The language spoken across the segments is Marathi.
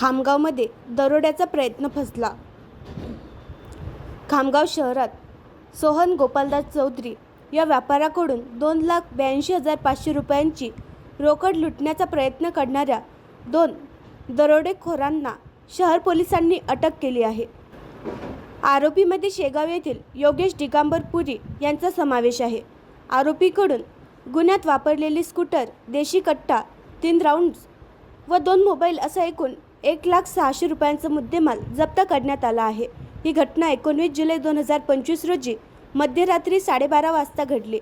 खामगावमध्ये दरोड्याचा प्रयत्न फसला. खामगाव शहरात सोहन गोपालदास चौधरी या व्यापाऱ्याकडून दोन लाख ब्याऐंशी हजार पाचशे रुपयांची रोकड लुटण्याचा प्रयत्न करणाऱ्या दोन दरोडेखोरांना शहर पोलिसांनी अटक केली आहे. आरोपीमध्ये शेगाव येथील योगेश दिगंबर पुरी यांचा समावेश आहे. आरोपीकडून गुन्ह्यात वापरलेली स्कूटर देशी कट्टा तीन राऊंड्स व दोन मोबाईल असा एकूण एक लाख सहाशे रुपयांचा मुद्देमाल जप्त करण्यात आला आहे. ही घटना एकोणवीस जुलै दोन हजार पंचवीस रोजी मध्यरात्री साडेबारा वाजता घडली.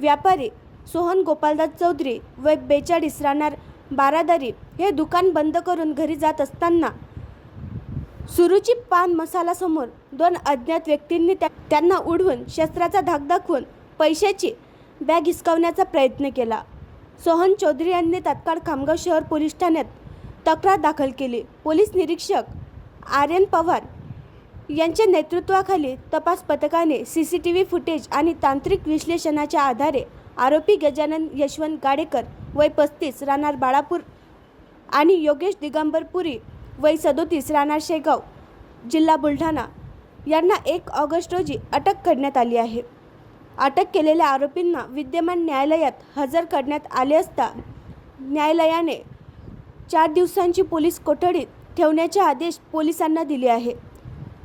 व्यापारी सोहन गोपालदास चौधरी व बेचाळीस राहणार बारादारी हे दुकान बंद करून घरी जात असताना सुरुची पान मसाला समोर दोन अज्ञात व्यक्तींनी त्या त्यांना उडवून शस्त्राचा धाक दाखवून पैशाची बॅग हिसकावण्याचा प्रयत्न केला. सोहन चौधरी यांनी तात्काळ खामगाव शहर पोलीस ठाण्यात तक्रार दाखल केली. पोलीस निरीक्षक आर्यन पवार यांच्या नेतृत्वाखाली तपास पथकाने C C T V footage आणि तांत्रिक विश्लेषणाच्या आधारे आरोपी गजानन यशवंत गाडेकर वय पस्तीस राहणार बाळापूर आणि योगेश दिगंबरपुरी वय सदोतीस राहणार शेगाव जिल्हा बुलढाणा. यांना एक ऑगस्ट रोजी अटक करण्यात आली आहे. अटक केलेल्या आरोपींना विद्यमान न्यायालयात हजर करण्यात आले असता न्यायालयाने चार दिवसांची पोलीस कोठडीत ठेवण्याचे आदेश पोलिसांना दिले आहे.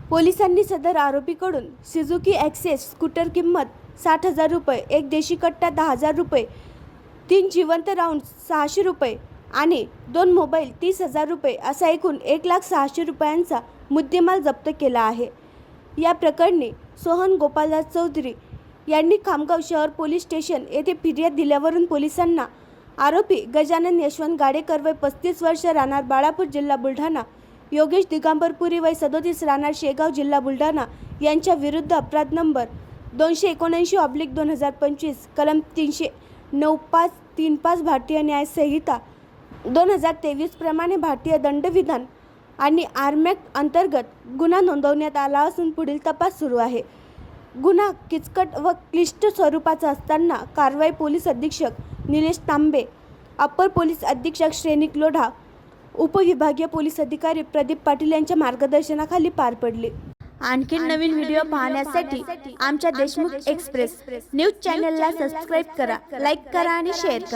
पोलिसांनी सदर आरोपीकडून सिझुकी ॲक्सेस स्कूटर किंमत साठ हजार रुपये एक देशी कट्टा दहा हजार रुपये तीन जिवंत राऊंड सहाशे रुपये आणि दोन मोबाईल तीस हजार रुपये असा एकूण एक लाख सहाशे रुपयांचा मुद्देमाल जप्त केला आहे. या प्रकरणी सोहन गोपालदास चौधरी यांनी खामगाव शहर पोलीस स्टेशन येथे फिर्याद दिल्यावरून पोलिसांना आरोपी गजानन यशवंत गाडेकर वय पस्तीस वर्ष राहणार बाळापूर जिल्हा बुलढाणा. योगेश दिगंबरपुरी वय सदोतीस राहणार शेगाव जिल्हा बुलढाणा. यांच्या विरुद्ध अपराध नंबर दोनशे एकोणऐंशी ऑब्लिक दोन हजार पंचवीस कलम तीनशे नऊ पाच तीन पाच भारतीय न्याय संहिता दोन हजार तेवीस प्रमाणे भारतीय दंडविधान आणि आर्मॅक्ट अंतर्गत गुन्हा नोंदवण्यात आला असून पुढील तपास सुरू आहे. गुन्हा किचकट व क्लिष्ट स्वरूपाचा असताना कारवाई पोलीस अधीक्षक निलेश तांबे अप्पर पोलीस अधीक्षक श्रेणिक लोढा उपविभागीय पोलीस अधिकारी प्रदीप पाटील यांच्या मार्गदर्शनाखाली पार पडली. आणखी नवीन व्हिडिओ पाहण्यासाठी आमच्या देशमुख एक्सप्रेस न्यूज चॅनलला सबस्क्राईब करा लाईक करा आणि शेअर करा.